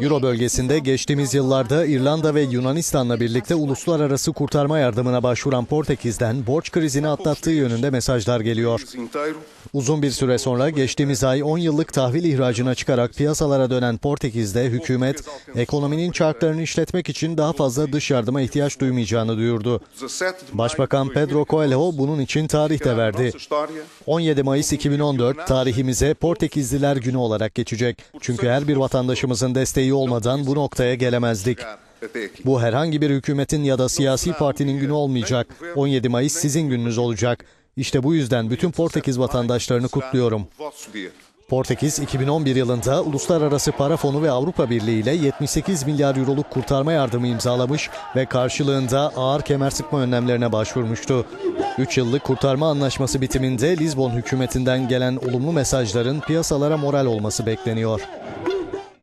Euro bölgesinde geçtiğimiz yıllarda İrlanda ve Yunanistan'la birlikte uluslararası kurtarma yardımına başvuran Portekiz'den borç krizini atlattığı yönünde mesajlar geliyor. Uzun bir süre sonra geçtiğimiz ay 10 yıllık tahvil ihracına çıkarak piyasalara dönen Portekiz'de hükümet ekonominin çarklarını işletmek için daha fazla dış yardıma ihtiyaç duymayacağını duyurdu. Başbakan Pedro Coelho bunun için tarih de verdi. 17 Mayıs 2014 tarihimize Portekizliler günü olarak geçecek. Çünkü her bir vatandaşımızın desteği olmadan bu noktaya gelemezdik. Bu herhangi bir hükümetin ya da siyasi partinin günü olmayacak. 17 Mayıs sizin gününüz olacak. İşte bu yüzden bütün Portekiz vatandaşlarını kutluyorum. Portekiz 2011 yılında Uluslararası Para Fonu ve Avrupa Birliği ile 78 milyar euroluk kurtarma yardımı imzalamış ve karşılığında ağır kemer sıkma önlemlerine başvurmuştu. 3 yıllık kurtarma anlaşması bitiminde Lizbon hükümetinden gelen olumlu mesajların piyasalara moral olması bekleniyor.